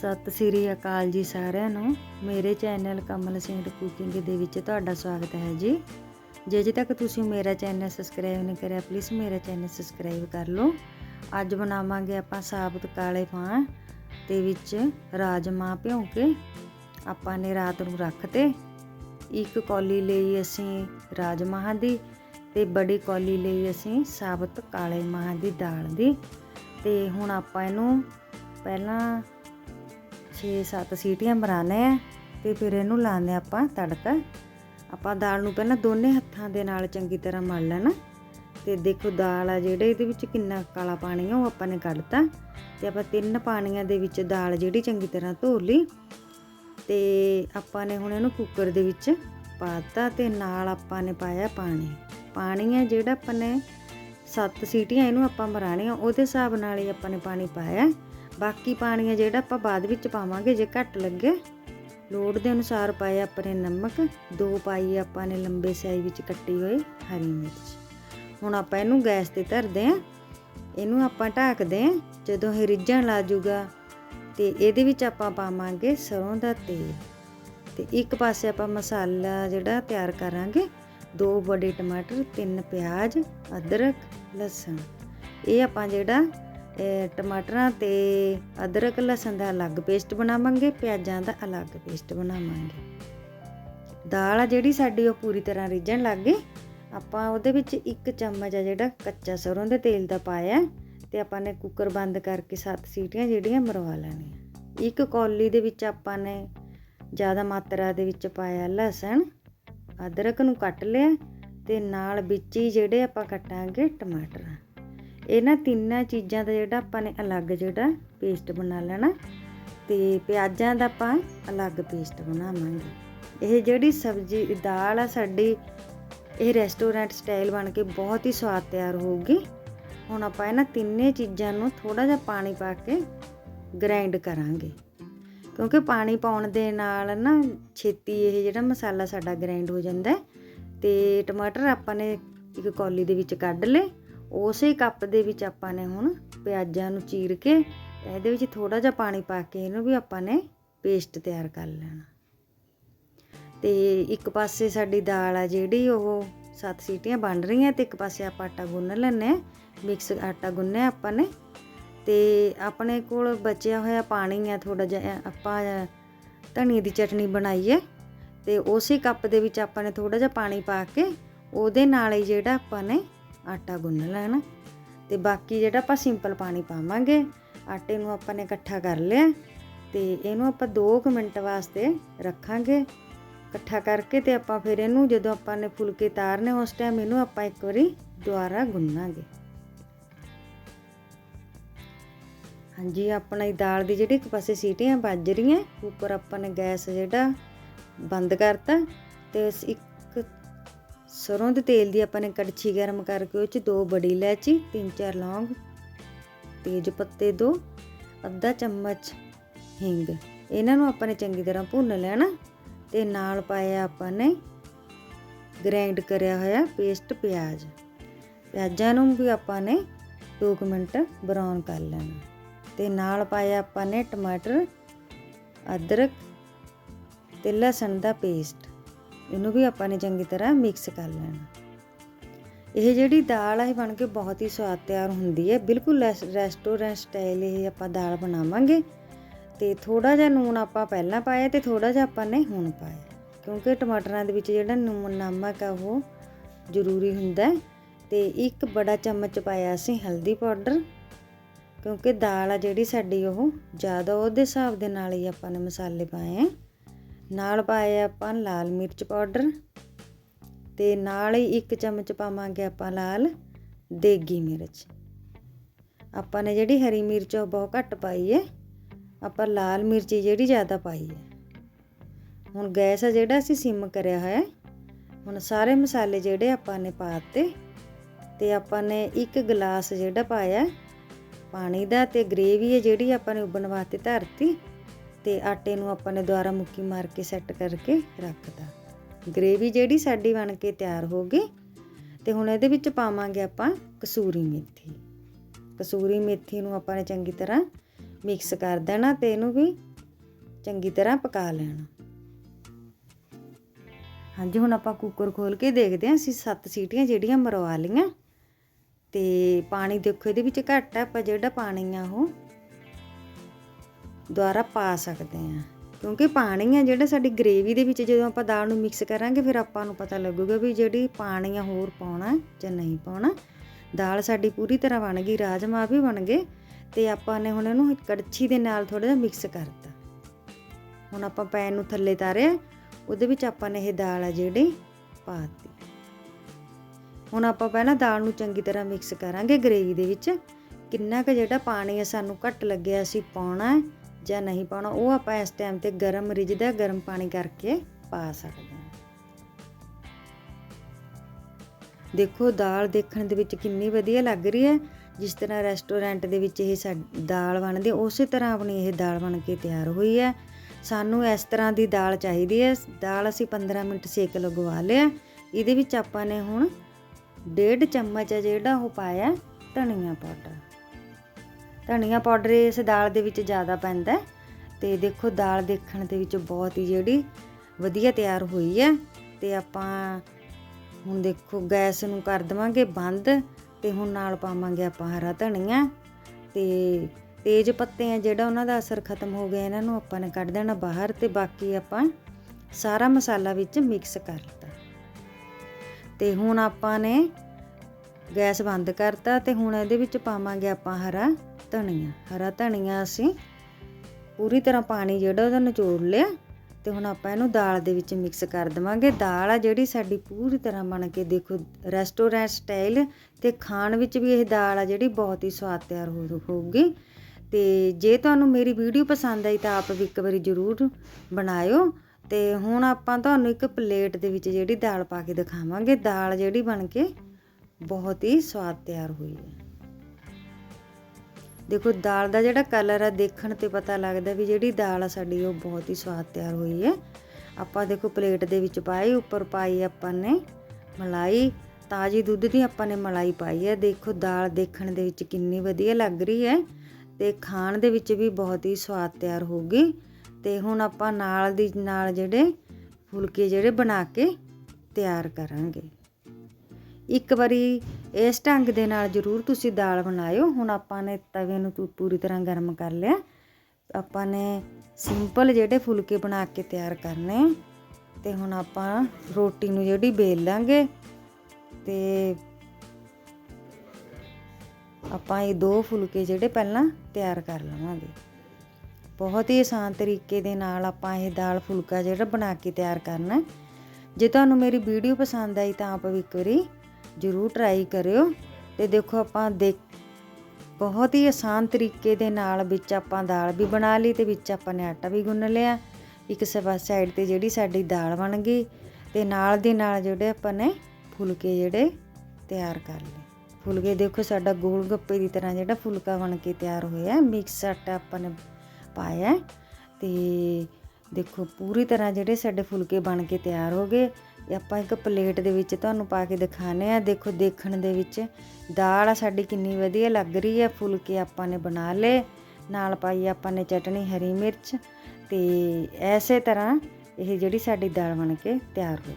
ਸਤਿ ਸ੍ਰੀ ਅਕਾਲ ਜੀ ਸਾਰਿਆਂ ਨੂੰ। ਮੇਰੇ ਚੈਨਲ ਕਮਲ ਸਿੰਘ ਕੁਕਿੰਗ ਦੇ ਵਿੱਚ ਤੁਹਾਡਾ ਸਵਾਗਤ ਹੈ ਜੀ। ਜੇ ਅਜੇ ਤੱਕ ਤੁਸੀਂ ਮੇਰਾ ਚੈਨਲ ਸਬਸਕ੍ਰਾਈਬ ਨਹੀਂ ਕਰਿਆ ਪਲੀਜ਼ ਮੇਰਾ ਚੈਨਲ ਸਬਸਕ੍ਰਾਈਬ ਕਰ ਲਓ। ਅੱਜ ਬਣਾਵਾਂਗੇ ਆਪਾਂ ਸਾਬਤ ਕਾਲੇ ਮਾਂ ਤੇ ਵਿੱਚ ਰਾਜਮਾ ਭਿਉਂ ਕੇ ਆਪਾਂ ਨੇ ਰਾਤ ਨੂੰ ਰੱਖਤੇ ਇੱਕ ਕੌਲੀ ਲਈ ਅਸੀਂ ਰਾਜਮਾਹਾਂ ਦੀ ਤੇ ਬੜੀ ਕੌਲੀ ਲਈ ਅਸੀਂ ਸਾਬਤ ਕਾਲੇ ਮਾਂ ਦੀ ਦਾਲ ਦੀ। ਤੇ ਹੁਣ ਆਪਾਂ ਇਹਨੂੰ ਪਹਿਲਾਂ 6-7 ਸੀਟੀਆਂ ਮਰਾਣੇ ਆ ਤੇ ਫਿਰ ਇਹਨੂੰ ਲਾਣੇ ਆਪਾਂ ਤੜਕਾ। ਆਪਾਂ ਦਾਲ ਨੂੰ ਪਹਿਲਾਂ ਦੋਨੇ ਹੱਥਾਂ ਦੇ ਨਾਲ ਚੰਗੀ ਤਰ੍ਹਾਂ ਮਲ ਲੈਣਾ। ਤੇ ਦੇਖੋ ਦਾਲ ਆ ਜਿਹੜੇ ਇਹਦੇ ਵਿੱਚ ਕਿੰਨਾ ਕਾਲਾ ਪਾਣੀ ਆ, ਉਹ ਆਪਾਂ ਨੇ ਕੱਢਤਾ। ਤੇ ਆਪਾਂ ਤਿੰਨ ਪਾਣੀਆਂ ਦੇ ਵਿੱਚ ਦਾਲ ਜਿਹੜੀ ਚੰਗੀ ਤਰ੍ਹਾਂ ਧੋ ਲਈ। ਤੇ ਆਪਾਂ ਨੇ ਹੁਣ ਇਹਨੂੰ ਕੁੱਕਰ ਦੇ ਵਿੱਚ ਪਾਤਾ ਤੇ ਨਾਲ ਆਪਾਂ ਨੇ ਪਾਇਆ ਪਾਣੀ। ਪਾਣੀ ਹੈ ਜਿਹੜਾ ਆਪਾਂ ਨੇ ਸੱਤ ਸੀਟੀਆਂ ਇਹਨੂੰ ਆਪਾਂ ਮਰਾਣੀਆਂ ਉਹਦੇ ਹਿਸਾਬ ਨਾਲ ਹੀ ਆਪਾਂ ਨੇ ਪਾਣੀ ਪਾਇਆ। ਬਾਕੀ ਪਾਣੀ ਹੈ ਜਿਹੜਾ ਆਪਾਂ ਬਾਅਦ ਵਿੱਚ ਪਾਵਾਂਗੇ, ਜੇ ਘੱਟ ਲੱਗੇ, ਲੋੜ ਦੇ ਅਨੁਸਾਰ ਪਾਇਆ ਆਪਣੇ ਨਮਕ, ਦੋ ਪਾਈ ਆਪਾਂ ਨੇ ਲੰਬੇ ਸਾਈਜ਼ ਵਿੱਚ ਕੱਟੀ ਹੋਈ ਹਰੀ ਮਿਰਚ। ਹੁਣ ਆਪਾਂ ਇਹਨੂੰ ਗੈਸ ਤੇ ਧਰਦੇ ਆਂ ਇਹਨੂੰ ਆਪਾਂ ਢੱਕਦੇ ਆਂ ਜਦੋਂ ਇਹ ਰਿੱਝਣ ਲੱਗ ਜਾਊਗਾ ਤੇ ਇਹਦੇ ਵਿੱਚ ਆਪਾਂ ਪਾਵਾਂਗੇ ਸਰੋਂ ਦਾ ਤੇਲ। ਤੇ ਇੱਕ ਪਾਸੇ ਆਪਾਂ ਮਸਾਲਾ ਜਿਹੜਾ ਤਿਆਰ ਕਰਾਂਗੇ, ਦੋ ਵੱਡੇ ਟਮਾਟਰ, ਤਿੰਨ ਪਿਆਜ਼, ਅਦਰਕ, ਲਸਣ। ਇਹ ਆਪਾਂ ਜਿਹੜਾ ਟਮਾਟਰਾਂ ਤੇ ਅਦਰਕ, ਲਸਣ ਦਾ ਅਲੱਗ ਪੇਸਟ ਬਣਾਵਾਂਗੇ, ਪਿਆਜ਼ਾਂ ਦਾ ਅਲੱਗ ਪੇਸਟ ਬਣਾਵਾਂਗੇ। ਦਾਲ ਆ ਜਿਹੜੀ ਸਾਡੀ, ਉਹ ਪੂਰੀ ਤਰ੍ਹਾਂ ਰਿੱਝਣ ਲੱਗ ਗਈ। ਆਪਾਂ ਉਹਦੇ ਵਿੱਚ ਇੱਕ ਚਮਚ ਆ ਜਿਹੜਾ ਕੱਚਾ ਸਰੋਂ ਦੇ ਤੇਲ ਦਾ ਪਾਇਆ ਤੇ ਆਪਾਂ ਨੇ ਕੁੱਕਰ ਬੰਦ ਕਰਕੇ ਸੱਤ ਸੀਟੀਆਂ ਜਿਹੜੀਆਂ ਮਰਵਾ ਲੈਣੀਆਂ। ਇੱਕ ਕੌਲੀ ਦੇ ਵਿੱਚ ਆਪਾਂ ਨੇ ਜ਼ਿਆਦਾ ਮਾਤਰਾ ਦੇ ਵਿੱਚ ਪਾਇਆ ਲਸਣ, ਅਦਰਕ ਨੂੰ ਕੱਟ ਲਿਆ ਤੇ ਨਾਲ ਵਿੱਚ ਹੀ ਜਿਹੜੇ ਆਪਾਂ ਕੱਟਾਂਗੇ ਟਮਾਟਰ। ਇਹਨਾਂ ਤਿੰਨਾਂ ਚੀਜ਼ਾਂ ਦਾ ਜਿਹੜਾ ਆਪਾਂ ਨੇ ਅਲੱਗ ਜਿਹੜਾ ਪੇਸਟ ਬਣਾ ਲੈਣਾ ਤੇ ਪਿਆਜ਼ਾਂ ਦਾ ਆਪਾਂ ਅਲੱਗ ਪੇਸਟ ਬਣਾਵਾਂਗੇ। ਇਹ ਜਿਹੜੀ ਸਬਜ਼ੀ, ਦਾਲ ਆ ਸਾਡੀ, ਇਹ ਰੈਸਟੋਰੈਂਟ ਸਟਾਈਲ ਬਣ ਕੇ ਬਹੁਤ ਹੀ ਸਵਾਦ ਤਿਆਰ ਹੋਊਗੀ। ਹੁਣ ਆਪਾਂ ਇਹਨਾਂ ਤਿੰਨੇ ਚੀਜ਼ਾਂ ਨੂੰ ਥੋੜਾ ਜਿਹਾ ਪਾਣੀ ਪਾ ਕੇ ਗ੍ਰਾਈਂਡ ਕਰਾਂਗੇ। ਕਿਉਂਕਿ ਪਾਣੀ ਪਾਉਣ ਦੇ ਨਾਲ ਨਾ ਛੇਤੀ ਇਹ ਜਿਹੜਾ ਮਸਾਲਾ ਸਾਡਾ ਗ੍ਰਾਈਂਡ ਹੋ ਜਾਂਦਾ ਹੈ। ਤੇ ਟਮਾਟਰ ਆਪਾਂ ਨੇ ਇੱਕ ਕੌਲੀ ਦੇ ਵਿੱਚ ਕੱਢ ਲਏ। ਉਸੇ ਕੱਪ ਦੇ ਵਿੱਚ ਆਪਾਂ ਨੇ ਹੁਣ ਪਿਆਜ਼ਾਂ ਨੂੰ ਚੀਰ ਕੇ ਇਹਦੇ ਵਿੱਚ ਥੋੜਾ ਜਿਹਾ ਪਾਣੀ ਪਾ ਕੇ ਇਹਨੂੰ ਵੀ ਆਪਾਂ ਨੇ ਪੇਸਟ ਤਿਆਰ ਕਰ ਲੈਣਾ। ਤੇ ਇੱਕ ਪਾਸੇ ਸਾਡੀ ਦਾਲ ਆ ਜਿਹੜੀ ਉਹ ਸੱਤ ਸੀਟੀਆਂ ਬਣ ਰਹੀਆਂ ਤੇ ਇੱਕ ਪਾਸੇ ਆਪਾਂ ਆਟਾ ਗੁੰਨ ਲੈਣੇ ਆ ਮਿਕਸ ਆਟਾ ਗੁੰਨਿਆ ਆਪਾਂ ਨੇ। ਤੇ ਆਪਣੇ ਕੋਲ ਬਚਿਆ ਹੋਇਆ ਪਾਣੀ ਆ ਥੋੜਾ ਜਿਹਾ ਆਪਾਂ ਧਨੀਏ ਦੀ ਚਟਨੀ ਬਣਾਈਏ ਹੈ। ਤੇ ਉਸੇ ਕੱਪ ਦੇ ਵਿੱਚ ਆਪਾਂ ਨੇ ਥੋੜਾ ਜਿਹਾ ਪਾਣੀ ਪਾ ਕੇ ਉਹਦੇ ਨਾਲ ਹੀ ਜਿਹੜਾ ਆਪਾਂ ਨੇ ਆਟਾ ਗੁੰਨ ਲੈਣਾ ਤੇ ਬਾਕੀ ਜਿਹੜਾ ਆਪਾਂ ਸਿੰਪਲ ਪਾਣੀ ਪਾਵਾਂਗੇ, ਆਟੇ ਨੂੰ ਆਪਾਂ ਨੇ ਇਕੱਠਾ ਕਰ ਲਿਆ ਤੇ ਇਹਨੂੰ ਆਪਾਂ 2 ਮਿੰਟ ਵਾਸਤੇ ਰੱਖਾਂਗੇ। ਇਕੱਠਾ ਕਰਕੇ ਤੇ ਆਪਾਂ ਫਿਰ ਇਹਨੂੰ ਜਦੋਂ ਆਪਾਂ ਨੇ ਫੁਲਕੇ ਤਾਰਨੇ, ਉਸ ਟਾਈਮ ਇਹਨੂੰ ਆਪਾਂ ਇੱਕ ਵਾਰੀ ਦੁਬਾਰਾ ਗੁੰਨਾਂਗੇ। ਹਾਂਜੀ, ਆਪਣਾ ਇਹ ਦਾਲ ਦੀ ਜਿਹੜੀ ਇੱਕ ਪਾਸੇ ਸੀਟੀਆਂ ਵੱਜ ਰਹੀਆਂ, ਉੱਪਰ ਆਪਾਂ ਨੇ ਗੈਸ ਜਿਹੜਾ ਬੰਦ ਕਰਤਾ ਤੇ ਇੱਕ ਸਰੋਂ ਦੇ ਤੇਲ ਦੀ ਆਪਾਂ ਨੇ ਕੜਛੀ ਗਰਮ ਕਰਕੇ ਉਹ ਚ ਦੋ ਬੜੀ ਇਲਾਇਚੀ, ਤਿੰਨ ਚਾਰ ਲੌਂਗ, ਤੇਜ ਪੱਤੇ ਦੋ, ਅੱਧਾ ਚਮਚ ਹਿੰਗ। ਇਹਨਾਂ ਨੂੰ ਆਪਾਂ ਨੇ ਚੰਗੀ ਤਰ੍ਹਾਂ ਭੁੰਨ ਲੈਣਾ ਤੇ ਨਾਲ ਪਾਇਆ ਆਪਾਂ ਨੇ ਗ੍ਰਾਈਂਡ ਕਰਿਆ ਹੋਇਆ ਪੇਸਟ ਪਿਆਜ਼। ਪਿਆਜ਼ਾਂ ਨੂੰ ਵੀ ਆਪਾਂ ਨੇ 2 ਮਿੰਟ ਬਰਾਊਨ ਕਰ ਲੈਣਾ। ਤੇ ਨਾਲ ਪਾਇਆ ਆਪਾਂ ਨੇ ਟਮਾਟਰ, ਅਦਰਕ ਤੇ ਲਸਣ ਦਾ ਪੇਸਟ। ਇਹਨੂੰ ਵੀ ਆਪਾਂ ਨੇ ਚੰਗੀ ਤਰ੍ਹਾਂ ਮਿਕਸ ਕਰ ਲੈਣਾ। ਇਹ ਜਿਹੜੀ ਦਾਲ ਆ, ਇਹ ਬਣ ਕੇ ਬਹੁਤ ਹੀ ਸਵਾਦ ਤਿਆਰ ਹੁੰਦੀ ਹੈ। ਬਿਲਕੁਲ ਰੈਸਟੋਰੈਂਟ ਸਟਾਈਲ ਇਹ ਆਪਾਂ ਦਾਲ ਬਣਾਵਾਂਗੇ। ਤੇ ਥੋੜਾ ਜਿਹਾ ਨੂਨ ਆਪਾਂ ਪਹਿਲਾਂ ਪਾਇਆ ਤੇ ਥੋੜਾ ਜਿਹਾ ਆਪਾਂ ਨੇ ਹੁਣ ਪਾਇਆ। ਕਿਉਂਕਿ ਟਮਾਟਰਾਂ ਦੇ ਵਿੱਚ ਜਿਹੜਾ ਨੂਨ ਨਮਕ ਆ, ਉਹ ਜ਼ਰੂਰੀ ਹੁੰਦਾ ਤੇ ਇੱਕ ਬੜਾ ਚਮਚ ਪਾਇਆ ਅਸੀਂ ਹਲਦੀ ਪਾਊਡਰ। ਕਿਉਂਕਿ ਦਾਲ ਆ ਜਿਹੜੀ ਸਾਡੀ, ਉਹ ਜ਼ਿਆਦਾ ਉਹਦੇ ਹਿਸਾਬ ਦੇ ਨਾਲ ਹੀ ਆਪਾਂ ਨੇ ਮਸਾਲੇ ਪਾਏ ਆ। ਨਾਲ ਪਾਏ ਆਪਾਂ ਲਾਲ ਮਿਰਚ ਪਾਊਡਰ ਤੇ ਨਾਲ ਹੀ ਇੱਕ ਚਮਚ ਪਾਵਾਂਗੇ ਆਪਾਂ ਲਾਲ ਦੇਗੀ ਮਿਰਚ। ਆਪਾਂ ਨੇ ਜਿਹੜੀ ਹਰੀ ਮਿਰਚ ਉਹ ਬਹੁਤ ਘੱਟ ਪਾਈ ਹੈ। ਆਪਾਂ ਲਾਲ ਮਿਰਚ ਜਿਹੜੀ ਜ਼ਿਆਦਾ ਪਾਈ ਹੈ। ਹੁਣ ਗੈਸ ਆ ਜਿਹੜਾ ਅਸੀਂ ਸਿਮ ਕਰਿਆ ਹੋਇਆ ਹੁਣ ਸਾਰੇ ਮਸਾਲੇ ਜਿਹੜੇ ਆਪਾਂ ਨੇ ਪਾਤੇ ਤੇ ਆਪਾਂ ਨੇ ਇੱਕ ਗਲਾਸ ਜਿਹੜਾ ਪਾਇਆ ਪਾਣੀ ਦਾ ਤੇ ਗ੍ਰੇਵੀ ਹੈ ਜਿਹੜੀ ਆਪਾਂ ਨੇ ਉਬਲਣ ਵਾਸਤੇ ਧਰਤੀ। ਤੇ ਆਟੇ ਨੂੰ ਆਪਾਂ ਨੇ ਦੁਬਾਰਾ ਮੁੱਕੀ ਮਾਰ ਕੇ ਸੈੱਟ ਕਰਕੇ ਰੱਖਤਾ। ਗ੍ਰੇਵੀ ਜਿਹੜੀ ਸਾਡੀ ਬਣ ਕੇ ਤਿਆਰ ਹੋ ਗਈ ਤੇ ਹੁਣ ਇਹਦੇ ਵਿੱਚ ਪਾਵਾਂਗੇ ਆਪਾਂ ਕਸੂਰੀ ਮੇਥੀ। ਕਸੂਰੀ ਮੇਥੀ ਨੂੰ ਆਪਾਂ ਨੇ ਚੰਗੀ ਤਰ੍ਹਾਂ ਮਿਕਸ ਕਰ ਦੇਣਾ ਤੇ ਇਹਨੂੰ ਵੀ ਚੰਗੀ ਤਰ੍ਹਾਂ ਪਕਾ ਲੈਣਾ। ਹਾਂਜੀ, ਹੁਣ ਆਪਾਂ ਕੁੱਕਰ ਖੋਲ ਕੇ ਦੇਖਦੇ ਹਾਂ, ਅਸੀਂ ਸੱਤ ਸੀਟੀਆਂ ਜਿਹੜੀਆਂ ਮਰਵਾ ਲਈਆਂ ਤੇ ਪਾਣੀ ਦੇਖੋ ਇਹਦੇ ਵਿੱਚ ਘੱਟ ਹੈ ਆਪਾਂ ਜਿਹੜਾ ਪਾਣੀ ਆ ਉਹ ਦੁਆਰਾ ਪਾ ਸਕਦੇ ਹਾਂ। ਕਿਉਂਕਿ ਪਾਣੀ ਆ ਜਿਹੜਾ ਸਾਡੀ ਗ੍ਰੇਵੀ ਦੇ ਵਿੱਚ ਜਦੋਂ ਆਪਾਂ ਦਾਲ ਨੂੰ ਮਿਕਸ ਕਰਾਂਗੇ, ਫਿਰ ਆਪਾਂ ਨੂੰ ਪਤਾ ਲੱਗੂਗਾ ਵੀ ਜਿਹੜੀ ਪਾਣੀ ਆ ਹੋਰ ਪਾਉਣਾ ਜਾਂ ਨਹੀਂ ਪਾਉਣਾ। ਦਾਲ ਸਾਡੀ ਪੂਰੀ ਤਰ੍ਹਾਂ ਬਣ ਗਈ, ਰਾਜਮਾ ਵੀ ਬਣ ਗਏ ਤੇ ਆਪਾਂ ਨੇ ਹੁਣ ਇਹਨੂੰ ਕੜਛੀ ਦੇ ਨਾਲ ਥੋੜਾ ਜਿਹਾ ਮਿਕਸ ਕਰਤਾ। ਹੁਣ ਆਪਾਂ ਪੈਨ ਨੂੰ ਥੱਲੇ ਤਾਰਿਆ, ਉਹਦੇ ਵਿੱਚ ਆਪਾਂ ਨੇ ਇਹ ਦਾਲ ਆ ਜਿਹੜੀ ਪਾਤੀ। ਹੁਣ ਆਪਾਂ ਪਹਿਲਾਂ ਦਾਲ ਨੂੰ ਚੰਗੀ ਤਰ੍ਹਾਂ ਮਿਕਸ ਕਰਾਂਗੇ ਗ੍ਰੇਵੀ ਦੇ ਵਿੱਚ। ਕਿੰਨਾ ਕੁ ਜਿਹੜਾ ਪਾਣੀ ਆ ਸਾਨੂੰ ਘੱਟ ਲੱਗਿਆ ਅਸੀਂ ਪਾਉਣਾ ਜਾਂ ਨਹੀਂ ਪਾਉਣਾ, ਉਹ ਆਪਾਂ ਇਸ ਟਾਈਮ ਤੇ ਗਰਮ ਰਿੱਝਦਾ ਗਰਮ ਪਾਣੀ ਕਰਕੇ ਪਾ ਸਕਦੇ ਹਾਂ। ਦੇਖੋ, ਦਾਲ ਦੇਖਣ ਦੇ ਵਿੱਚ ਕਿੰਨੀ ਵਧੀਆ ਲੱਗ ਰਹੀ ਹੈ। ਜਿਸ ਤਰ੍ਹਾਂ ਰੈਸਟੋਰੈਂਟ ਦੇ ਵਿੱਚ ਇਹ ਦਾਲ ਬਣਦੀ, ਉਸੇ ਤਰ੍ਹਾਂ ਆਪਣੀ ਇਹ ਦਾਲ ਬਣ ਕੇ ਤਿਆਰ ਹੋਈ ਹੈ। ਸਾਨੂੰ ਇਸ ਤਰ੍ਹਾਂ ਦੀ ਦਾਲ ਚਾਹੀਦੀ ਹੈ। ਦਾਲ ਅਸੀਂ 15 ਮਿੰਟ ਸੇਕ ਲਗਵਾ ਲਿਆ। ਇਹਦੇ ਵਿੱਚ ਆਪਾਂ ਨੇ ਹੁਣ ਡੇਢ ਚਮਚ ਹੈ ਜਿਹੜਾ ਉਹ ਪਾਇਆ ਧਨੀਆ ਪਾਊਡਰ। ਧਨੀਆ ਪਾਊਡਰ ਇਸ ਦਾਲ ਦੇ ਵਿੱਚ ਜ਼ਿਆਦਾ ਪੈਂਦਾ ਤੇ ਦੇਖੋ ਦਾਲ ਦੇਖਣ ਦੇ ਵਿੱਚ ਬਹੁਤ ਹੀ ਜਿਹੜੀ ਵਧੀਆ ਤਿਆਰ ਹੋਈ ਹੈ ਤੇ ਆਪਾਂ ਹੁਣ ਦੇਖੋ ਗੈਸ ਨੂੰ ਕਰ ਦਵਾਂਗੇ ਬੰਦ ਤੇ ਹੁਣ ਨਾਲ ਪਾਵਾਂਗੇ ਆਪਾਂ ਹਰਾ ਧਨੀਆ ਤੇ ਤੇਜ ਪੱਤੇ ਆ ਜਿਹੜਾ ਉਹਨਾਂ ਦਾ ਅਸਰ ਖਤਮ ਹੋ ਗਿਆ ਇਹਨਾਂ ਨੂੰ ਆਪਾਂ ਨੇ ਕੱਢ ਦੇਣਾ ਬਾਹਰ ਤੇ ਬਾਕੀ ਆਪਾਂ ਸਾਰਾ ਮਸਾਲਾ ਵਿੱਚ ਮਿਕਸ ਕਰ ਲਿੱਤਾ ਤੇ ਹੁਣ ਆਪਾਂ ਨੇ ਗੈਸ ਬੰਦ ਕਰਤਾ ਤੇ ਹੁਣ ਇਹਦੇ ਵਿੱਚ ਪਾਵਾਂਗੇ ਆਪਾਂ ਹਰਾ ਧਨੀਆ, ਹਰਾ ਧਨੀਆ ਅਸੀਂ ਪੂਰੀ ਤਰ੍ਹਾਂ ਪਾਣੀ ਜਿਹੜਾ ਉਹਦਾ ਨਿਚੋੜ ਲਿਆ ਤੇ ਹੁਣ ਆਪਾਂ ਇਹਨੂੰ ਦਾਲ ਦੇ ਵਿੱਚ ਮਿਕਸ ਕਰ ਦਵਾਂਗੇ। ਦਾਲ ਆ ਜਿਹੜੀ ਸਾਡੀ ਪੂਰੀ ਤਰ੍ਹਾਂ ਬਣ ਕੇ ਦੇਖੋ ਰੈਸਟੋਰੈਂਟ ਸਟਾਈਲ ਤੇ ਖਾਣ ਵਿੱਚ ਵੀ ਇਹ ਦਾਲ ਆ ਜਿਹੜੀ ਬਹੁਤ ਹੀ ਸਵਾਦ ਤਿਆਰ ਹੋ ਹੋਊਗੀ। ਤੇ ਜੇ ਤੁਹਾਨੂੰ ਮੇਰੀ ਵੀਡੀਓ ਪਸੰਦ ਆਈ ਤਾਂ ਆਪ ਵੀ ਇੱਕ ਵਾਰੀ ਜ਼ਰੂਰ ਬਣਾਇਓ। ਤੇ ਹੁਣ ਆਪਾਂ ਤੁਹਾਨੂੰ ਇੱਕ ਪਲੇਟ ਦੇ ਵਿੱਚ ਜਿਹੜੀ ਦਾਲ ਪਾ ਕੇ ਦਿਖਾਵਾਂਗੇ। ਦਾਲ ਜਿਹੜੀ ਬਣ ਕੇ ਬਹੁਤ ਹੀ ਸਵਾਦ ਤਿਆਰ ਹੋਈ ਹੈ। ਦੇਖੋ, ਦਾਲ ਦਾ ਜਿਹੜਾ ਕਲਰ ਆ, ਦੇਖਣ ਤੇ ਪਤਾ ਲੱਗਦਾ ਵੀ ਜਿਹੜੀ ਦਾਲ ਆ ਸਾਡੀ, ਉਹ ਬਹੁਤ ਹੀ ਸਵਾਦ ਤਿਆਰ ਹੋਈ ਹੈ। ਆਪਾਂ ਦੇਖੋ ਪਲੇਟ ਦੇ ਵਿੱਚ ਪਾਈ, ਉੱਪਰ ਪਾਈ ਆਪਾਂ ਨੇ ਮਲਾਈ, ਤਾਜੀ ਦੁੱਧ ਦੀ ਆਪਾਂ ਨੇ ਮਲਾਈ ਪਾਈ ਹੈ। ਦੇਖੋ, ਦਾਲ ਦੇਖਣ ਦੇ ਵਿੱਚ ਕਿੰਨੀ ਵਧੀਆ ਲੱਗ ਰਹੀ ਹੈ ਤੇ ਖਾਣ ਦੇ ਵਿੱਚ ਵੀ ਬਹੁਤ ਹੀ ਸਵਾਦ ਤਿਆਰ ਹੋਊਗੀ। ਤੇ ਹੁਣ ਆਪਾਂ ਨਾਲ ਦੀ, ਨਾਲ ਜਿਹੜੇ ਫੁਲਕੇ ਜਿਹੜੇ ਬਣਾ ਕੇ ਤਿਆਰ ਕਰਾਂਗੇ। ਇੱਕ ਵਾਰੀ ਇਸ ਢੰਗ ਦੇ ਨਾਲ ਜ਼ਰੂਰ ਤੁਸੀਂ ਦਾਲ ਬਣਾਇਓ। ਹੁਣ ਆਪਾਂ ਨੇ ਤਵੇ ਨੂੰ ਪੂਰੀ ਤਰ੍ਹਾਂ ਗਰਮ ਕਰ ਲਿਆ। ਆਪਾਂ ਨੇ ਸਿੰਪਲ ਜਿਹੜੇ ਫੁਲਕੇ ਬਣਾ ਕੇ ਤਿਆਰ ਕਰਨੇ ਤੇ ਹੁਣ ਆਪਾਂ ਰੋਟੀ ਨੂੰ ਜਿਹੜੀ ਵੇਲ ਲਾਂਗੇ। ਤੇ ਆਪਾਂ ਇਹ ਦੋ ਫੁਲਕੇ ਜਿਹੜੇ ਪਹਿਲਾਂ ਤਿਆਰ ਕਰ ਲਵਾਂਗੇ। ਬਹੁਤ ਹੀ ਆਸਾਨ ਤਰੀਕੇ ਦੇ ਨਾਲ ਆਪਾਂ ਇਹ ਦਾਲ ਫੁਲਕਾ ਜਿਹੜਾ ਬਣਾ ਕੇ ਤਿਆਰ ਕਰਨਾ। ਜੇ ਤੁਹਾਨੂੰ ਮੇਰੀ ਵੀਡੀਓ ਪਸੰਦ ਆਈ ਤਾਂ ਆਪ ਵੀ ਇੱਕ ਵਾਰੀ ਜ਼ਰੂਰ ਟਰਾਈ ਕਰਿਓ ਤੇ ਦੇਖੋ ਆਪਾਂ ਦੇਖ, ਬਹੁਤ ਹੀ ਆਸਾਨ ਤਰੀਕੇ ਦੇ ਨਾਲ ਵਿੱਚ ਆਪਾਂ ਦਾਲ ਵੀ ਬਣਾ ਲਈ ਤੇ ਵਿੱਚ ਆਪਾਂ ਨੇ ਆਟਾ ਵੀ ਗੁੰਨ ਲਿਆ। ਇੱਕ ਸਵਾ ਸਾਈਡ ਤੇ ਜਿਹੜੀ ਸਾਡੀ ਦਾਲ ਬਣ ਗਈ ਤੇ ਨਾਲ ਦੇ ਨਾਲ ਜਿਹੜੇ ਆਪਾਂ ਨੇ ਫੁਲਕੇ ਜਿਹੜੇ ਤਿਆਰ ਕਰ ਲਏ। ਫੁਲਕੇ ਦੇਖੋ ਸਾਡਾ ਗੋਲ ਗੱਪੇ ਦੀ ਤਰ੍ਹਾਂ ਜਿਹੜਾ ਫੁਲਕਾ ਬਣ ਕੇ ਤਿਆਰ ਹੋਇਆ ਮਿਕਸ ਆਟਾ ਆਪਾਂ ਨੇ ਪਾਇਆ ਤੇ ਦੇਖੋ ਪੂਰੀ ਤਰ੍ਹਾਂ ਜਿਹੜੇ ਸਾਡੇ ਫੁਲਕੇ ਬਣ ਕੇ ਤਿਆਰ ਹੋ ਗਏ। ਆਪਾਂ ਇੱਕ ਪਲੇਟ ਦੇ ਵਿੱਚ ਤੁਹਾਨੂੰ ਪਾ ਕੇ ਦਿਖਾਣੇ ਆ ਦੇਖੋ, ਦੇਖਣ ਦੇ ਵਿੱਚ ਦਾਲ ਆ, ਸਾਡੀ ਕਿੰਨੀ ਵਧੀਆ ਲੱਗ ਰਹੀ ਹੈ ਫੁਲਕੇ ਆਪਾਂ ਨੇ ਬਣਾ ਲਏ। ਨਾਲ ਪਾਈ ਆਪਾਂ ਨੇ ਚਟਣੀ ਹਰੀ ਮਿਰਚ ਤੇ ਐਸੇ ਤਰ੍ਹਾਂ ਇਹ ਜਿਹੜੀ ਸਾਡੀ ਦਾਲ ਬਣ ਕੇ ਤਿਆਰ ਹੋਈ